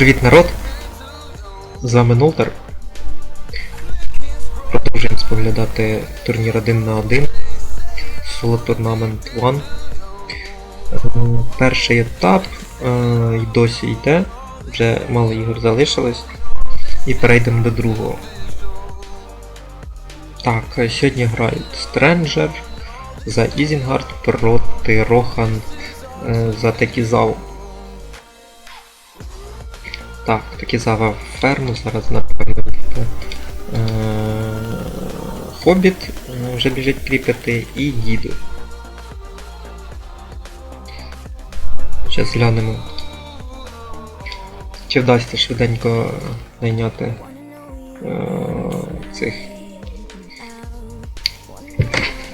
Привіт, народ! З вами Нолтер. Продовжуємо споглядати турнір 1 на 1 Solo Tournament 1. Е, Перший етап е, і досі йде, вже мало ігор залишилось. І перейдемо до другого. Так, е, сьогодні грають Стренджер за Ізінгард проти Рохан е, за Текізаву. Так, Текізава ферму, зараз напевно. Е, Хобіт е, вже біжить кріпити і їду. Зараз глянемо. Чи вдасться швиденько найняти е, цих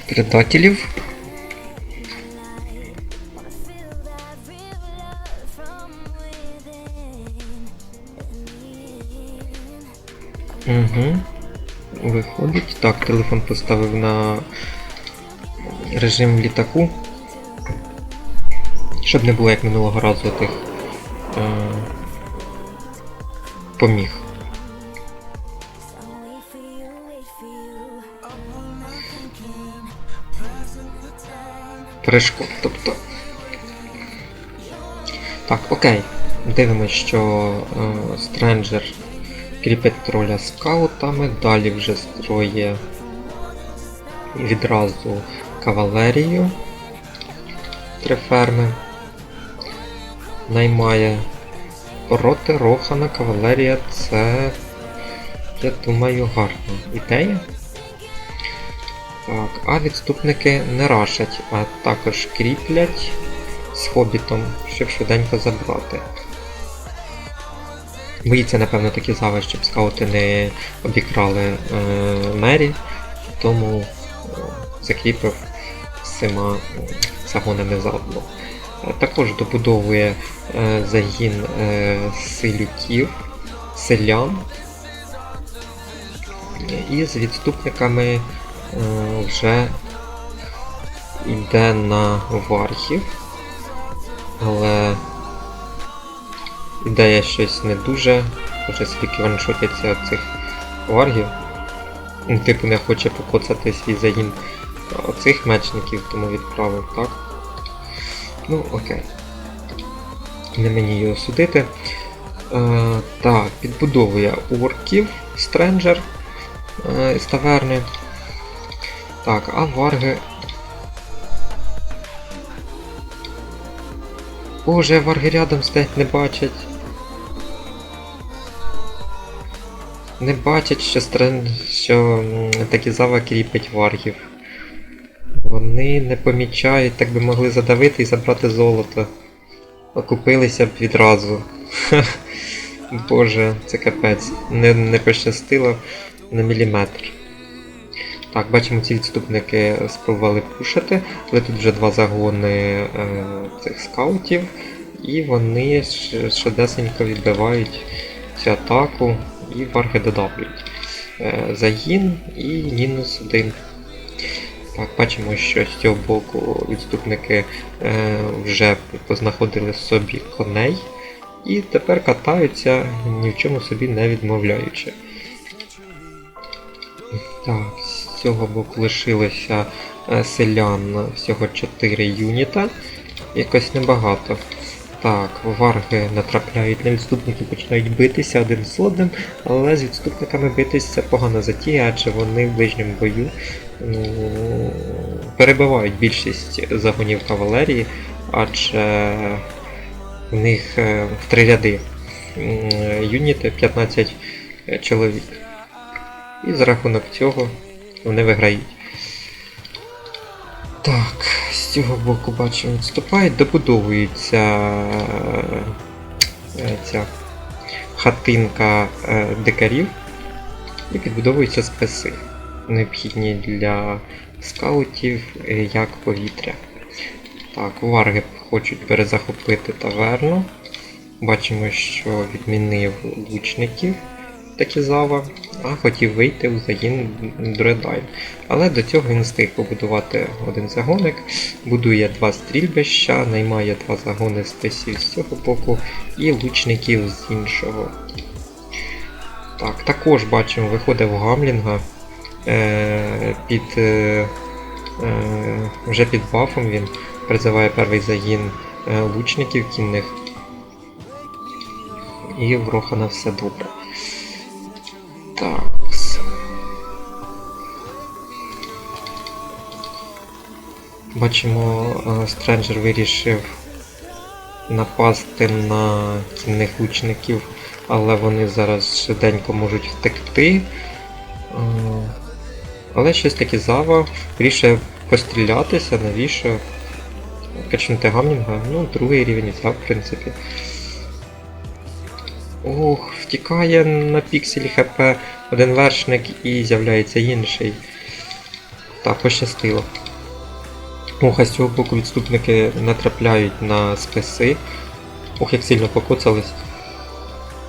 предателів. Угу. Виходить. Так, телефон поставив на режим літаку. Щоб не було як минулого разу тих е, поміг. Перешкод, тобто. Так, окей. Дивимось, що е, Стренджер кріпить троля скаутами, далі вже строє відразу кавалерію. Три ферми. Наймає проти Рохана кавалерія це, я думаю, гарна ідея. Так, а відступники не рашать, а також кріплять з хобітом, щоб швиденько забрати. Боїться, напевно, такі зави, щоб скаути не обікрали е, мері, тому е, закріпив всіма е, загонами заодно. Е, Також добудовує е, загін е, силюків, селян. І з відступниками е, вже йде на вархів, але ідея щось не дуже, хоча скільки ваншотяться цих варгів. Ну, Типу не хоче покоцати свій загін оцих мечників, тому відправив так. Ну, окей. Не мені його судити. Е, так, підбудовує орків Стренджер е, з таверни. Так, а варги. Боже, варги рядом стоять, не бачать. Не бачать, що стрен... що м, такі зава кріпить варгів. Вони не помічають, так би могли задавити і забрати золото. Окупилися б відразу. Боже, це капець. Не, не пощастило на міліметр. Так, бачимо, ці відступники спробували пушити, але тут вже два загони е, цих скаутів, і вони швидесенько відбивають цю атаку і варги додавлюють. Е, загін і мінус один. Так, бачимо, що з цього боку відступники е, вже познаходили собі коней і тепер катаються, ні в чому собі не відмовляючи. Так, з цього боку лишилося е, селян всього 4 юніта. Якось небагато. Так, варги натрапляють на відступників, починають битися один з одним, але з відступниками битись це погана затія, адже вони в ближньому бою ну, перебивають більшість загонів кавалерії, адже в них е, в три ряди юніти 15 чоловік. І за рахунок цього вони виграють. Так, з цього боку бачимо відступають, добудовується е, ця хатинка е, дикарів і підбудовуються списи, необхідні для скаутів е, як повітря. Так, варги хочуть перезахопити таверну. Бачимо, що відмінив лучників Такізава, а хотів вийти у загін Дредайн. Але до цього він встиг побудувати один загоник, будує два стрільбища, наймає два загони списів з цього боку і лучників з іншого. Так, також бачимо, виходить в Гамлінга е, під, е, е, вже під бафом він призиває перший загін е, лучників кінних. І в Рохана все добре. Бачимо, Стренджер вирішив напасти на кінних лучників, але вони зараз швиденько можуть втекти. Е, Але щось таки зава вирішує пострілятися, навіщо качнути гамнінга. Ну, другий рівень взяв, в принципі. Ох, втікає на пікселі ХП один вершник і з'являється інший. Так, пощастило. Ох, а з цього боку відступники натрапляють на списи. Ох, як сильно покоцались.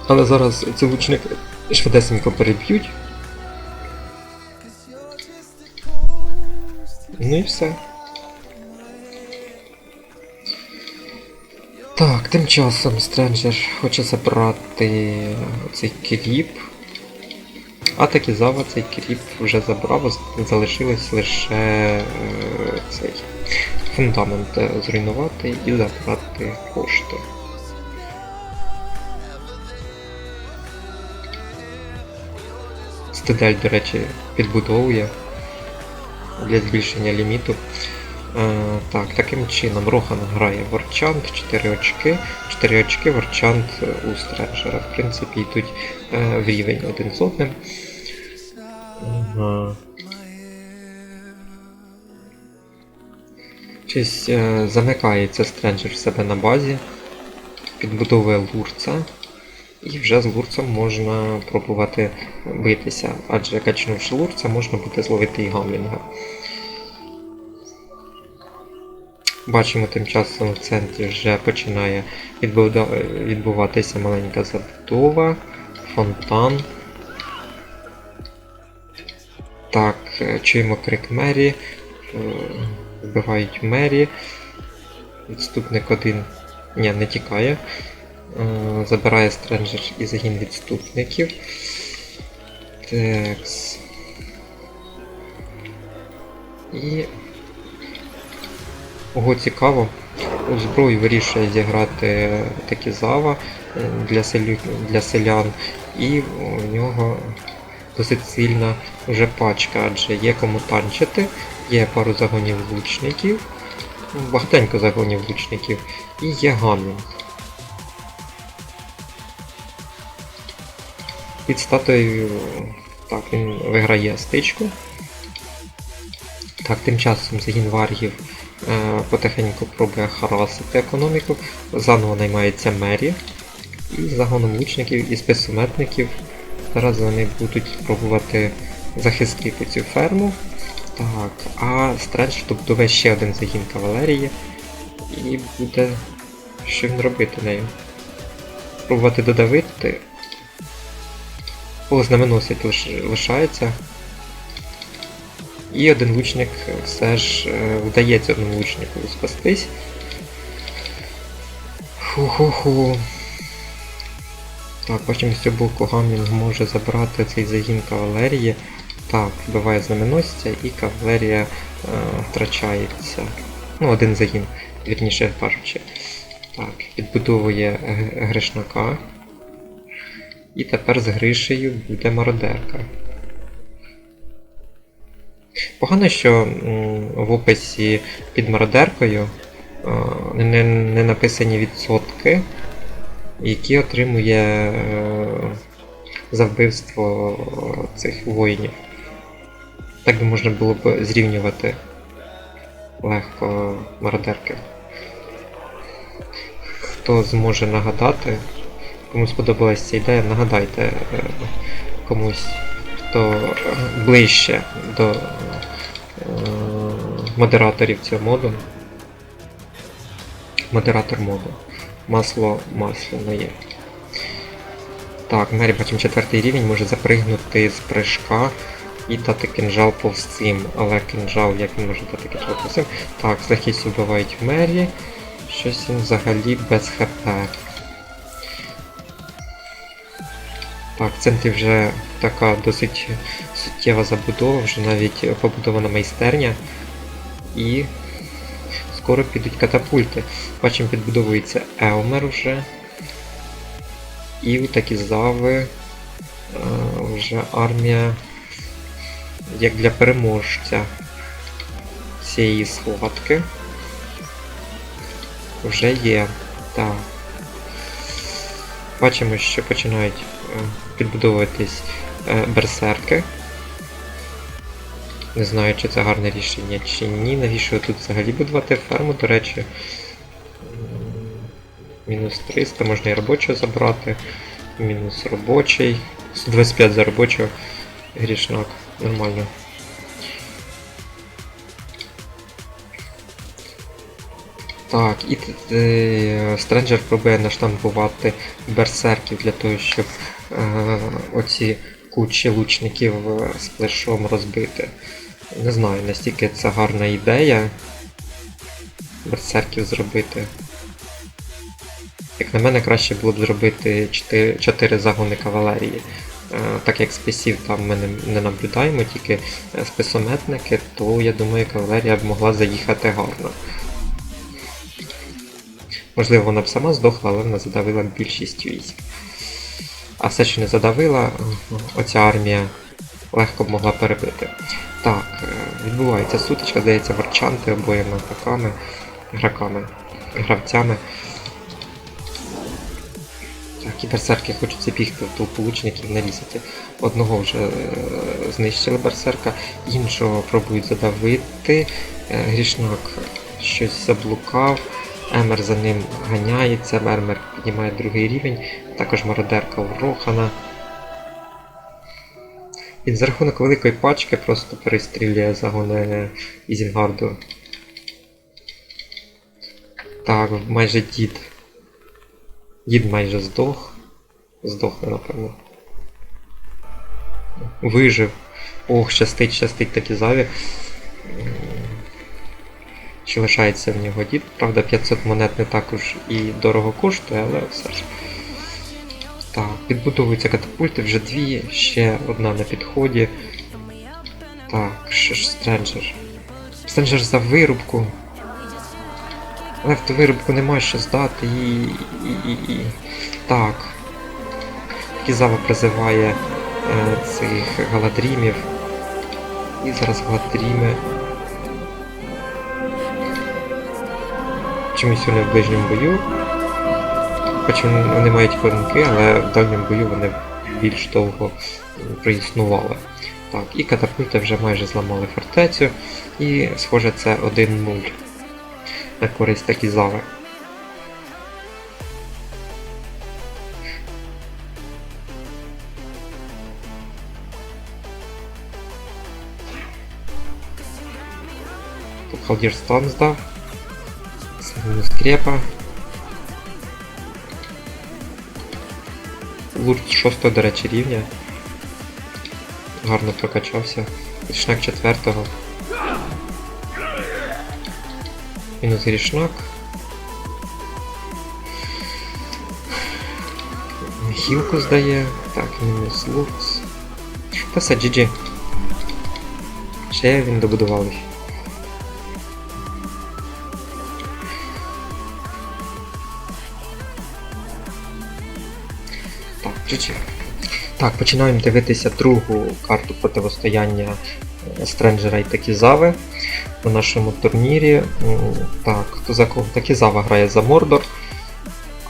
Але зараз ці лучники швидесенько переб'ють. Ну і все. Так, тим часом Стренджер хоче забрати цей кріп. А таки зава цей кріп вже забрав, залишилось лише е, цей фундамент е, зруйнувати і забрати кошти. Стидель, до речі, підбудовує для збільшення ліміту. Е, так, таким чином Рохан грає Ворчант, 4 очки, 4 очки Ворчант у Стренджера. В принципі, йдуть е, в рівень один з одним. Ага. Щось е, замикається Стренджер в себе на базі, підбудовує лурца, і вже з лурцем можна пробувати битися, адже качнувши лурца, можна буде зловити і гамлінга. Бачимо тим часом в центрі вже починає відбуватися маленька забудова, фонтан. Так, е, чуємо крик Мері, е, вбивають Мері. Відступник один. Ні, не тікає. Е, Забирає стренджер і загін відступників. Текс. І Ого, цікаво. У зброю вирішує зіграти такі зава е, для, селю... для селян, і у нього досить сильна вже пачка, адже є кому танчити, є пару загонів лучників, багатенько загонів лучників, і є гамінг. Під статуєю так, він виграє стичку. Так, тим часом загін варгів е, потихеньку пробує харасити економіку, заново наймається мері. І загоном лучників і спецсуметників. Зараз вони будуть пробувати захистити цю ферму. Так, а Стрендж добудує ще один загін кавалерії. І буде. Що він робити нею? Пробувати додавити. О, знаменосець лиш... лишається. І один лучник все ж е, вдається одному лучнику спастись. Ху-ху-ху. Так, потім з цього боку Гамлінг може забрати цей загін кавалерії. Так, вбиває знаменосця і кавалерія е, втрачається. Ну, один загін, вірніше кажучи. Так, підбудовує Гришнака. І тепер з Гришею буде мародерка. Погано, що в описі під мародеркою е, не, не написані відсотки, які отримує е, за вбивство цих воїнів. Так би можна було б зрівнювати легко мародерки. Хто зможе нагадати, кому сподобалась ця ідея, нагадайте е, комусь, хто е, ближче до е, модераторів цього моду. Модератор моду. Масло масляне є. Так, Мері бачимо четвертий рівень, може запригнути з прыжка і дати кинжал повз цим. Але кинжал, як він може дати кинжал повз? Так, з легкістю вбивають Мері. Щось він взагалі без ХП. Так, в центрі вже така досить суттєва забудова, вже навіть побудована майстерня. І скоро підуть катапульти. Бачимо, підбудовується Елмер вже. І у такі зави е, вже армія як для переможця цієї схватки вже є. Так. Бачимо, що починають е, підбудовуватись е, берсерки. Не знаю, чи це гарне рішення чи ні. Навіщо тут взагалі будувати ферму, до речі. Мінус 300, можна і робочого забрати. Мінус робочий. 25 за робочого. Грішнак. Нормально. Так, і Стренджер пробує наштампувати берсерків для того, щоб е, оці кучі лучників е, з плешом розбити. Не знаю, настільки це гарна ідея берсерків зробити. Як на мене, краще було б зробити 4, 4 загони кавалерії. Е, Так як списів там ми не, не наблюдаємо, тільки е, списометники, то я думаю, кавалерія б могла заїхати гарно. Можливо, вона б сама здохла, але вона задавила більшість військ. А все, що не задавила, оця армія легко б могла перебити. Так, е, відбувається сутичка, здається, варчанти обоїми атаками, граками, гравцями. Так, і берсерки хочуть бігти в толпу лучників нарізати. Одного вже е, знищили берсерка, іншого пробують задавити. Е, Грішнак щось заблукав. Емер за ним ганяється, Емер піднімає другий рівень, також мародерка у Рохана. Він за рахунок великої пачки просто перестрілює загони Ізінгарду. Так, майже дід. Дід майже здох. Здохне, напевно. Вижив. Ох, щастить, щастить такі заві. Чи лишається в нього дід. Правда, 500 монет не також і дорого коштує, але все ж. Так, підбудовуються катапульти, вже дві, ще одна на підході. Так, що ж Стренджер. Стренджер за вирубку. Але в ту вирубку нема що здати і. і, і, і. Так. Кізава призиває е, цих галадрімів. І зараз галадріми. Чомусь вони в ближньому бою. Хоч вони мають клинки, але в дальньому бою вони більш довго проіснували. Так, і катапульти вже майже зламали фортецю, і схоже це 1-0 на користь такі зави. Тут Халдір стан здав. Мінус крепа. Лурд 6 до речі, рівня. Гарно прокачався. Грішнак 4. Мінус грішнак. Хілку здає. Так, мінус лукс. Та все, GG. Ще він добудував. Так, GG. Так, починаємо дивитися другу карту противостояння Стренджера і Такізави на нашому турнірі. Так, хто за кого? Такізава грає за Мордор,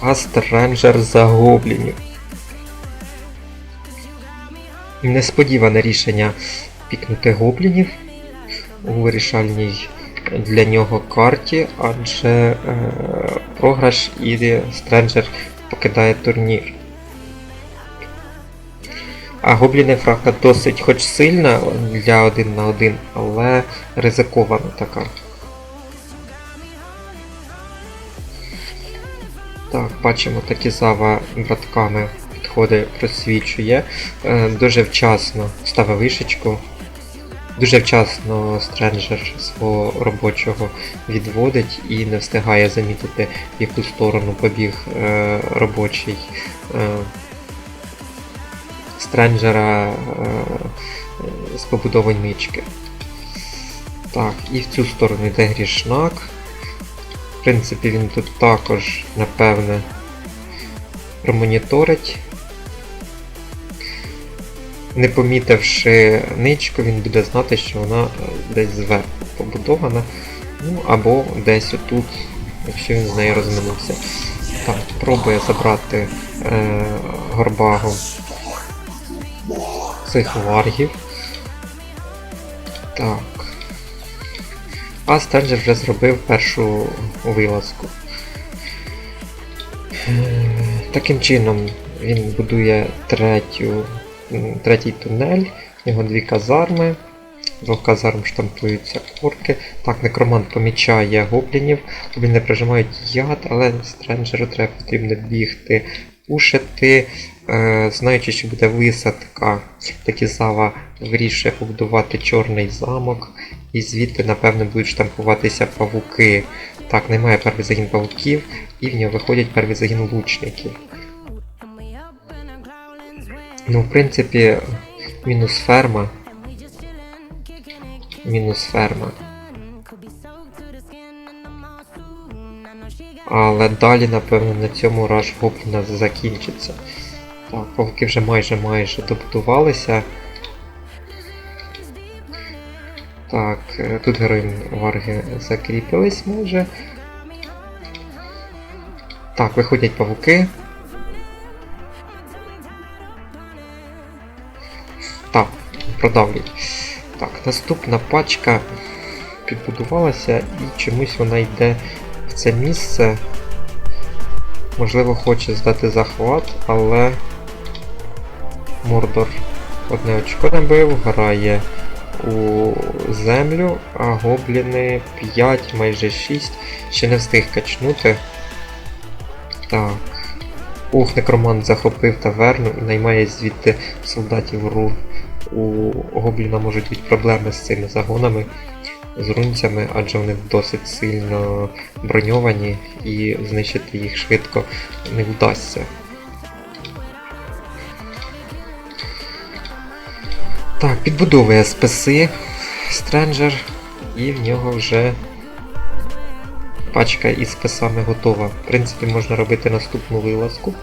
а Стренджер за Гоблінів. Несподіване рішення пікнути гоблінів у вирішальній для нього карті, адже е, програш і Стренджер покидає турнір. А гобліни фрака досить хоч сильна для один на один, але ризикована така. Так, бачимо такі зава братками підходи просвічує, е, дуже вчасно ставить вишечку, дуже вчасно стренджер свого робочого відводить і не встигає замітити, в яку сторону побіг е, робочий. Е, стренджера е, з побудовою нички. Так, і в цю сторону йде грішнак. В принципі, він тут також, напевне, промоніторить. Не помітивши ничку, він буде знати, що вона десь зверху побудована. Ну, або десь отут, якщо він з нею розминувся. Так, пробує забрати е, горбагу цих варгів. Так. А Стенджер вже зробив першу вилазку. Е, Таким чином він будує третю, третій тунель, в нього дві казарми. Двох казарм штампуються орки. Так, некромант помічає гоблінів. Гобліни прижимають яд, але стренджеру треба потрібно бігти, пушити. Е, знаючи, що буде висадка, Такізава вирішує побудувати чорний замок, і звідти, напевно, будуть штампуватися павуки. Так, немає перший загін павуків, і в нього виходять перший загін лучників. Ну, в принципі, мінус ферма. Мінус ферма. Але далі, напевно, на цьому раш гобліна закінчиться. Так, павуки вже майже майже добудувалися. Так, е, тут герої варги закріпились майже. Так, виходять павуки. Так, продавлюють. Так, наступна пачка підбудувалася і чомусь вона йде в це місце. Можливо, хоче здати захват, але Мордор одне очко набив, грає у землю, а гобліни 5, майже 6, ще не встиг качнути. Так. Ух, некромант захопив таверну і наймає звідти солдатів рун. У гобліна можуть бути проблеми з цими загонами, з рунцями, адже вони досить сильно броньовані і знищити їх швидко не вдасться. Так, підбудовує списи Стренджер, і в нього вже пачка із списами готова. В принципі, можна робити наступну вилазку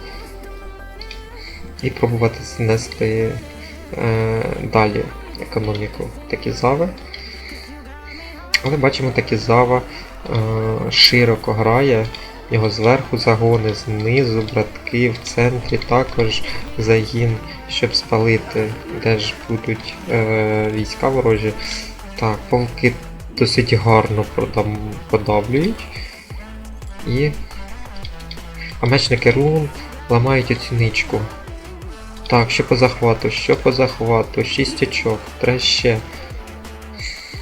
і пробувати знести е, далі економіку Такізави. Але бачимо, Такізава е, широко грає. Його зверху загони, знизу, братки, в центрі також загін, щоб спалити, де ж будуть е, війська ворожі. Так, павуки досить гарно продам, подавлюють. І. А мечники рун ламають оцю ничку. Так, що по захвату, що по захвату, 6 очок, треба ще.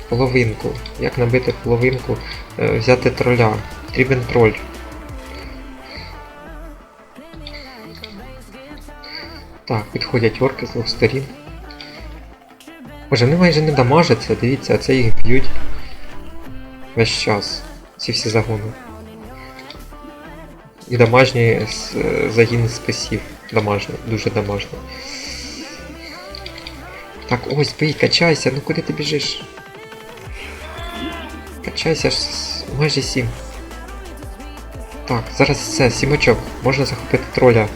Половинку. Як набити половинку? Е, взяти троля. Потрібен троль. Так, підходять орки з двох сторін. Боже, вони майже не дамажаться, дивіться, а це їх б'ють весь час. Ці всі загони. І дамажні з- е, загін списів. Дамажні, дуже дамажні. Так, ось, бий, качайся, ну куди ти біжиш? Качайся ж майже сім. Так, зараз все, сім очок. Можна захопити троля.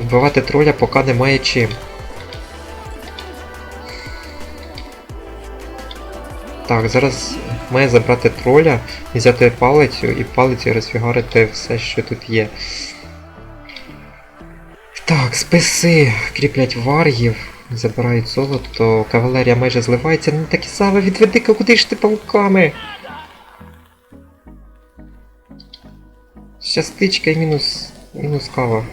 Вбивати троля поки немає чим. Так, зараз має забрати троля, взяти палицю і палицею розфігарити все, що тут є. Так, списи кріплять варгів, забирають золото, кавалерія майже зливається, ну такі саме відведи, куди ж ти павуками? Щастичка і мінус. мінус кава.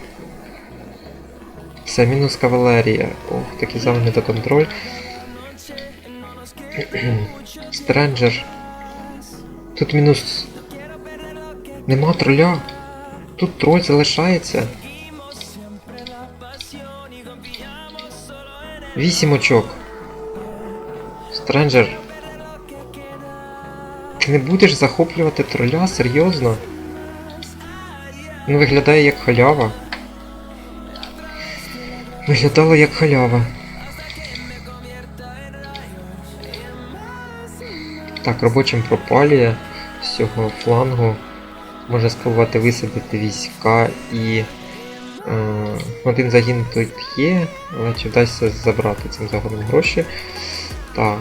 Все, мінус кавалерія. Ох, такий завжди до контроль. Стренджер. Тут мінус. Нема троля. Тут троль залишається. Вісім очок. Стренджер. Ти не будеш захоплювати троля? Серйозно? Він виглядає як халява. Виглядало як халява. Так, робочим пропалює з цього флангу. Може спробувати висадити війська і. Е, один загін тут є, але чи вдасться забрати цим загоном гроші. Так.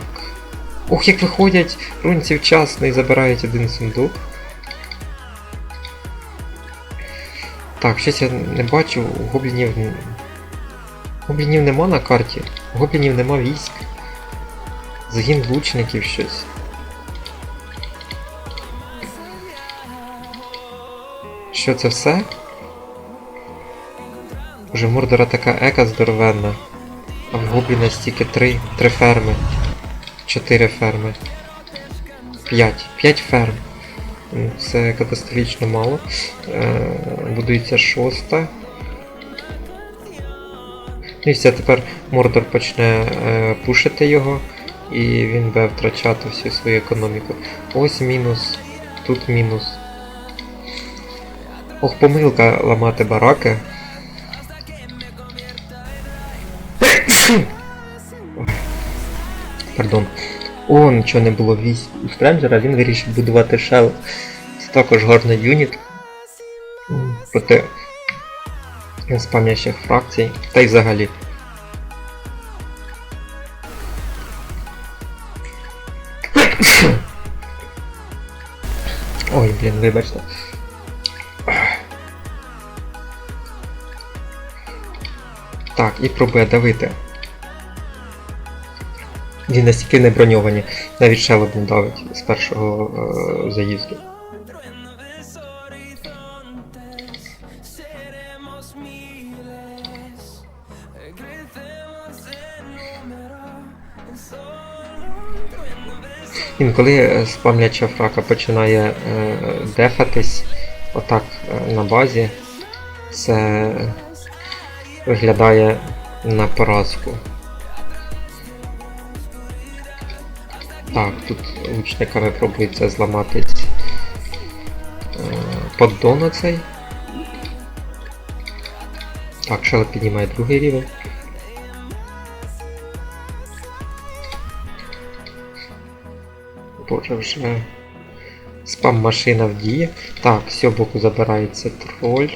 Ох, як виходять рунці вчасно і забирають один сундук. Так, щось я не бачу, у гоблінів. Гоблінів нема на карті, гоблінів нема військ. Загін лучників щось. Що це все? Уже Мордора така ека здоровенна. А в Гобліна стільки три, три ферми. Чотири ферми. П'ять. П'ять ферм. Це катастрофічно мало. Е, будується шоста. І все, тепер Мордор почне е, пушити його, і він буде втрачати всю свою економіку. Ось мінус, тут мінус. Ох, помилка ламати бараки. Пардон. О, нічого не було військ у Стренджера, він вирішив будувати шел. Це також гарний юніт. М, Проти спам'ящих фракцій. Та й взагалі. Ой, блін, вибачте. Так, і пробує давити. Він настільки не броньовані, навіть шелеп не давить з першого е, заїзду. Інколи е, спамляча фрака починає е, дефатись отак е, на базі, це виглядає на поразку. Так, тут лучниками пробується зламати е, поддон оцей. Так, шелеп піднімає другий рівень. Боже, вже спам машина в дії. Так, цього боку забирається троль.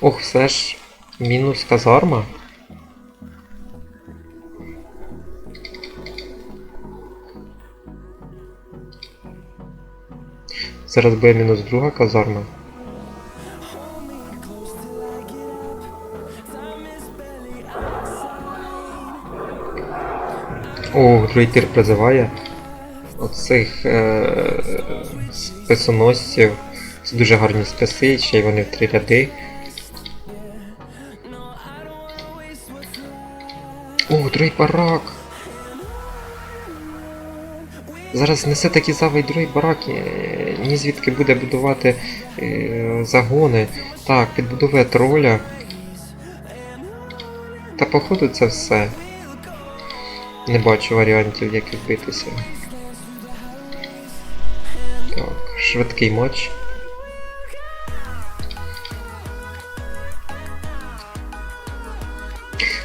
Ох, все ж мінус казарма. Зараз буде мінус друга казарма. О, другий тир призиває. Оцих е, списоносців. Це дуже гарні списи, ще й вони в три ряди. О, другий барак! Зараз несе такі завий другий барак, ні звідки буде будувати е, загони. Так, підбудовує троля. Та походу це все. Не бачу варіантів, як відбитися. Так, швидкий матч.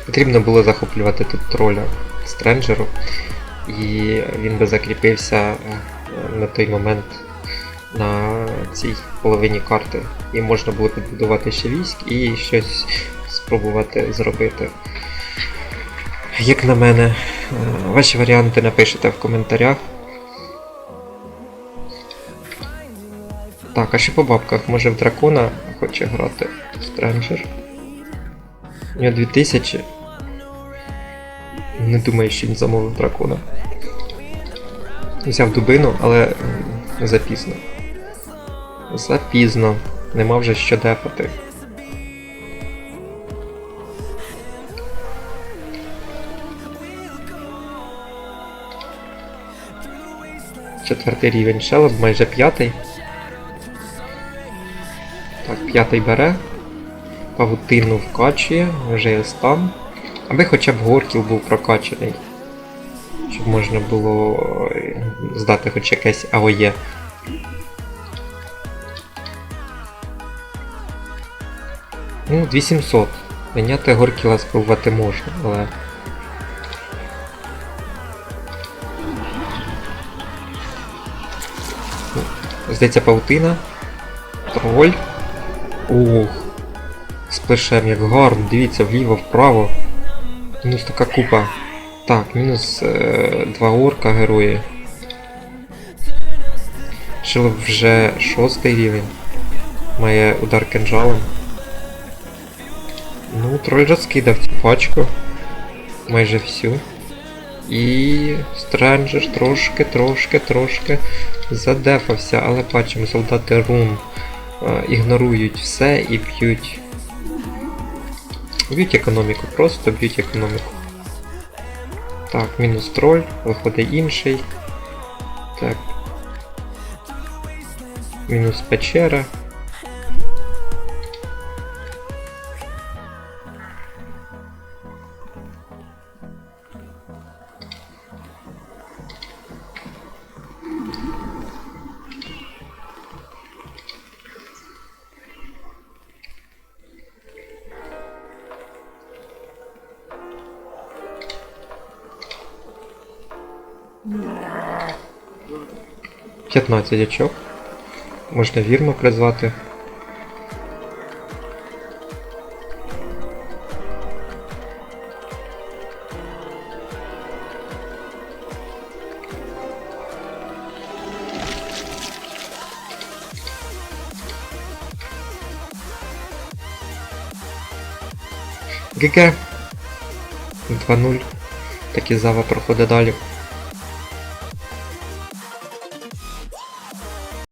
Потрібно було захоплювати тут троля Стренджеру, і він би закріпився е, на той момент на цій половині карти. І можна було підбудувати ще військ і щось спробувати зробити. Як на мене, ваші варіанти напишете в коментарях. Так, а ще по бабках, може в дракона хоче грати Стренджер. У нього 2000. Не думаю, що він замовив дракона. Взяв дубину, але запізно. Запізно. Нема вже що дефати. Четвертий рівень шелеб, майже п'ятий. Так, п'ятий бере. павутину вкачує, вже є стан. Аби хоча б горкіл був прокачаний. Щоб можна було е, здати хоч якесь АОЄ. Ну, 2700. Виняти горкіла спробувати можна, але. Здається, паутина. Троль. Ух. З плешем як гарно, дивіться, вліво, вправо. Мінус така купа. Так, мінус е, два орка герої. Шилов вже шостий рівень. Має удар кинжалом. Ну, троль розкидав цю пачку. Майже всю. І Стренджер трошки, трошки, трошки задефався, але бачимо, солдати рун е, ігнорують все і б'ють. Б'ють економіку, просто б'ють економіку. Так, мінус троль, виходить інший. Так. Мінус печера. П'ятнадцять очок. Можна вірмо призвати. ГГ. 2-0. Такізава проходить далі.